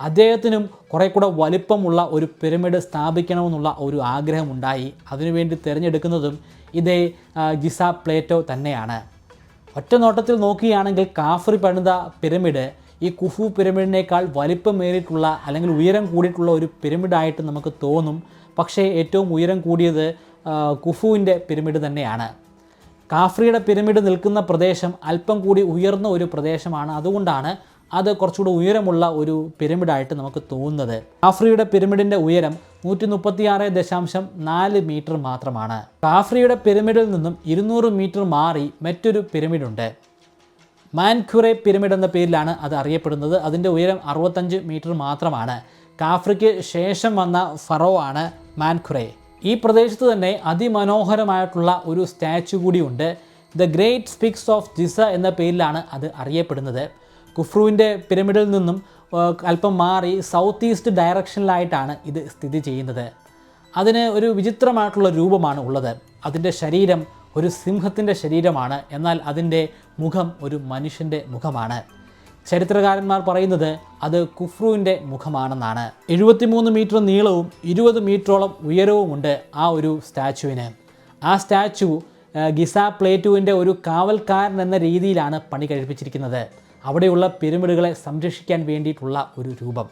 Speaker 1: അദ്ദേഹത്തിനും കുറേ കൂടെ വലിപ്പമുള്ള ഒരു പിരമിഡ് സ്ഥാപിക്കണമെന്നുള്ള ഒരു ആഗ്രഹമുണ്ടായി. അതിനുവേണ്ടി തിരഞ്ഞെടുക്കുന്നതും ഇതേ ജിസ പ്ലേറ്റോ തന്നെയാണ്. ഒറ്റ നോട്ടത്തിൽ നോക്കുകയാണെങ്കിൽ കാഫ്രി പണിത പിരമിഡ് ഈ കുഫു പിരമിഡിനേക്കാൾ വലിപ്പമേറിയിട്ടുള്ള അല്ലെങ്കിൽ ഉയരം കൂടിയിട്ടുള്ള ഒരു പിരമിഡായിട്ട് നമുക്ക് തോന്നും. പക്ഷേ ഏറ്റവും ഉയരം കൂടിയത് കുഫുവിന്റെ പിരമിഡ് തന്നെയാണ്. കാഫ്രിയുടെ പിരമിഡ് നിൽക്കുന്ന പ്രദേശം അല്പം കൂടി ഉയർന്ന ഒരു പ്രദേശമാണ്. അതുകൊണ്ടാണ് അത് കുറച്ചുകൂടെ ഉയരമുള്ള ഒരു പിരമിഡായിട്ട് നമുക്ക് തോന്നുന്നത്. കാഫ്രിയുടെ പിരമിഡിന്റെ ഉയരം നൂറ്റി മുപ്പത്തിയാറ് ദശാംശം നാല് മീറ്റർ മാത്രമാണ്. കാഫ്രിയുടെ പിരമിഡിൽ നിന്നും ഇരുന്നൂറ് മീറ്റർ മാറി മറ്റൊരു പിരമിഡുണ്ട്. മാൻഖുറെ പിരമിഡ് എന്ന പേരിലാണ് അത് അറിയപ്പെടുന്നത്. അതിന്റെ ഉയരം അറുപത്തഞ്ച് മീറ്റർ മാത്രമാണ്. കാഫ്രിക്ക് ശേഷം വന്ന ഫറോ ആണ് മാൻഖുറെ. ഈ പ്രദേശത്ത് തന്നെ അതിമനോഹരമായിട്ടുള്ള ഒരു സ്റ്റാച്ചു കൂടിയുണ്ട് the great sphinx of Giza എന്ന പേരിലാണ് അത് അറിയപ്പെടുന്നത്. കുഫ്രുവിന്റെ പിരമിഡിൽ നിന്നും അല്പം മാറി സൗത്ത് ഈസ്റ്റ് ഡയറക്ഷനിലായിട്ടാണ് ഇത് സ്ഥിതി ചെയ്യുന്നത്. അതിന് ഒരു വിചിത്രമായിട്ടുള്ള രൂപമാണ് ഉള്ളത്. അതിന്റെ ശരീരം ഒരു സിംഹത്തിന്റെ ശരീരമാണ്. എന്നാൽ അതിന്റെ മുഖം ഒരു മനുഷ്യന്റെ മുഖമാണ്. ചരിത്രകാരന്മാർ പറയുന്നത് അത് കുഫ്രുവിന്റെ മുഖമാണെന്നാണ്. എഴുപത്തിമൂന്ന് മീറ്റർ നീളവും ഇരുപത് മീറ്ററോളം ഉയരവുമുണ്ട് ആ ഒരു സ്റ്റാച്ചുവിന് ആ സ്റ്റാച്ചു ഗിസ പ്ലേറ്റുവിന്റെ ഒരു കാവൽക്കാരൻ എന്ന രീതിയിലാണ് പണി കഴിപ്പിച്ചിരിക്കുന്നത്. അവിടെയുള്ള പിരമിഡുകളെ സംരക്ഷിക്കാൻ വേണ്ടിയിട്ടുള്ള ഒരു രൂപം.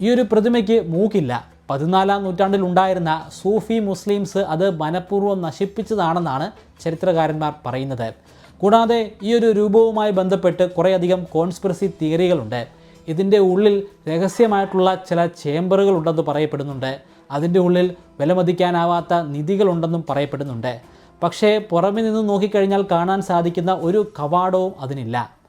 Speaker 1: ഈ ഒരു പ്രതിമയ്ക്ക് മൂക്കില്ല. പതിനാലാം നൂറ്റാണ്ടിൽ ഉണ്ടായിരുന്ന സൂഫി മുസ്ലിംസ് അത് മനഃപൂർവം നശിപ്പിച്ചതാണെന്നാണ് ചരിത്രകാരന്മാർ പറയുന്നത്. കൂടാതെ ഈ ഒരു രൂപവുമായി ബന്ധപ്പെട്ട് കുറേയധികം കോൺസ്പിറസി തിയറികളുണ്ട്. ഇതിന്റെ ഉള്ളിൽ രഹസ്യമായിട്ടുള്ള ചില ചേംബറുകൾ ഉണ്ടെന്ന് പറയപ്പെടുന്നുണ്ട്. അതിന്റെ ഉള്ളിൽ വിലമതിക്കാനാവാത്ത നിധികളുണ്ടെന്നും പറയപ്പെടുന്നുണ്ട്. പക്ഷേ പുറമെ നിന്ന് നോക്കിക്കഴിഞ്ഞാൽ കാണാൻ സാധിക്കുന്ന ഒരു കവാടവും അതിനില്ല.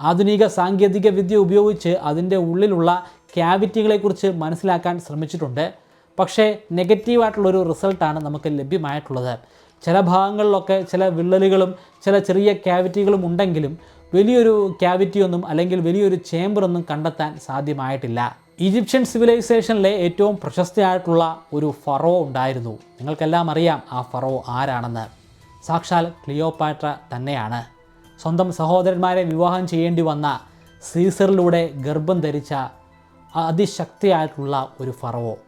Speaker 1: ആധുനിക സാങ്കേതിക വിദ്യ ഉപയോഗിച്ച് അതിന്റെ ഉള്ളിലുള്ള ക്യാവിറ്റികളെക്കുറിച്ച് മനസ്സിലാക്കാൻ ശ്രമിച്ചിട്ടുണ്ട്. പക്ഷേ നെഗറ്റീവായിട്ടുള്ളൊരു റിസൾട്ടാണ് നമുക്ക് ലഭ്യമായിട്ടുള്ളത്. ചില ഭാഗങ്ങളിലൊക്കെ ചില വിള്ളലുകളും ചില ചെറിയ ക്യാവിറ്റികളും ഉണ്ടെങ്കിലും വലിയൊരു ക്യാവിറ്റിയൊന്നും അല്ലെങ്കിൽ വലിയൊരു ചേംബറൊന്നും കണ്ടെത്താൻ സാധ്യമായിട്ടില്ല. ഈജിപ്ഷ്യൻ സിവിലൈസേഷനിലെ ഏറ്റവും പ്രശസ്തയായിട്ടുള്ള ഒരു ഫറോ ഉണ്ടായിരുന്നു. നിങ്ങൾക്കെല്ലാം അറിയാം ആ ഫറോ ആരാണെന്ന്. സാക്ഷാൽ ക്ലിയോപാട്ര തന്നെയാണ്. സ്വന്തം സഹോദരന്മാരെ വിവാഹം ചെയ്യേണ്ടി വന്ന സീസറിലൂടെ ഗർഭം ധരിച്ച അതിശക്തിയായിട്ടുള്ള ഒരു ഫറവോ.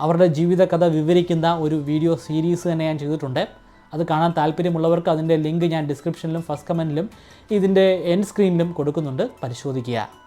Speaker 1: അവരുടെ ജീവിതകഥ വിവരിക്കുന്ന ഒരു വീഡിയോ സീരീസ് തന്നെ ഞാൻ ചെയ്തിട്ടുണ്ട്. അത് കാണാൻ താല്പര്യമുള്ളവർക്ക് അതിന്റെ ലിങ്ക് ഞാൻ ഡിസ്ക്രിപ്ഷനിലും ഫസ്റ്റ് കമന്റിലും ഇതിന്റെ എൻഡ് സ്ക്രീനിലും കൊടുക്കുന്നുണ്ട്. പരിശോധിക്കുക.